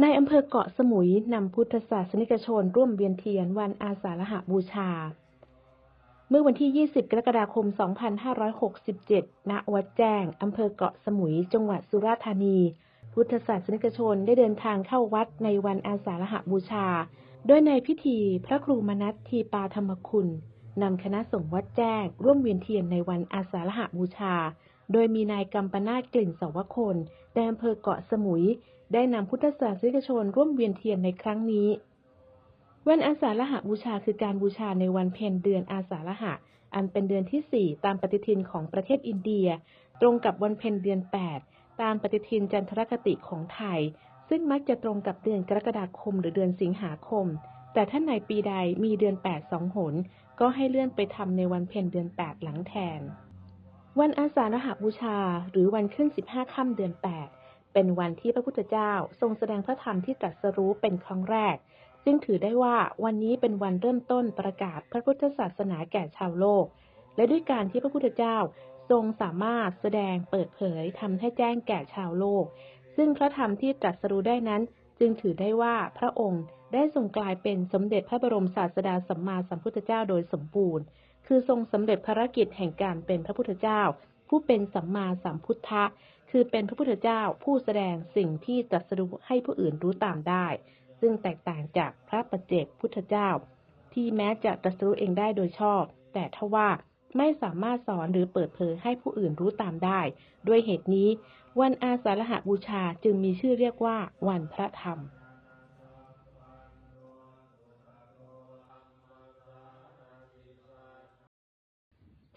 ในอำเภอเกาะสมุยนำพุทธศาสนิกชนร่วมเวียนเทียนวันอาสาฬหบูชา เมื่อวันที่ 20 กรกฎาคม 2567 ณ วัดแจ้งอำเภอเกาะสมุย จังหวัดสุราษฎร์ธานี พุทธศาสนิกชนได้เดินทางเข้าวัดในวันอาสาฬหบูชา โดยในพิธีพระครูมนัสทีปาธรรมคุณนำคณะสงฆ์วัดแจ้งร่วมเวียนเทียนในวันอาสาฬหบูชา โดยมีนายกัมปนาตกลิ่นสวคนในอำเภอเกาะสมุย ได้นำพุทธศาสนิกชนร่วมเวียนเทียนในครั้งนี้ วันอาสาฬหบูชาคือการบูชาในวันเพ็ญเดือนอาสาฬหะ อันเป็นเดือนที่ 4 ตามปฏิทินของประเทศอินเดีย ตรงกับวันเพ็ญเดือน 8 ตามปฏิทินจันทรคติของไทย ซึ่งมักจะตรงกับเดือนกรกฎาคมหรือเดือนสิงหาคม แต่ถ้าในปีใดมีเดือน 8 สองหน ก็ให้เลื่อนไปทำในวันเพ็ญเดือน 8 หลังแทน วันอาสาฬหบูชา หรือวันขึ้น 15 ค่ำเดือน 8 เป็นวันที่พระพุทธเจ้าทรงแสดงพระธรรมที่ตรัสรู้เป็นครั้งแรก ซึ่งถือได้ว่าวันนี้เป็นวันเริ่มต้นประกาศพระพุทธศาสนาแก่ชาวโลก และด้วยการที่พระพุทธเจ้าทรงสามารถแสดงเปิดเผยทำให้แจ้งแก่ชาวโลก ซึ่งพระธรรมที่ตรัสรู้ได้นั้น จึงถือได้ว่าพระองค์ได้ทรงกลายเป็นสมเด็จพระบรมศาสดาสัมมาสัมพุทธเจ้าโดยสมบูรณ์คือทรงสำเร็จภารกิจแห่งการเป็นพระพุทธเจ้า ผู้เป็นสัมมาสัมพุทธะ คือเป็นพระพุทธเจ้าผู้แสดงสิ่งที่ตรัสรู้ให้ผู้อื่นรู้ตามได้ ซึ่งแตกต่างจากพระปเจกพุทธเจ้า ที่แม้จะตรัสรู้เองได้โดยชอบ แต่ทว่าไม่สามารถสอนหรือเปิดเผยให้ผู้อื่นรู้ตามได้ ด้วยเหตุนี้ วันอาสาฬหบูชาจึงมีชื่อเรียกว่าวันพระธรรม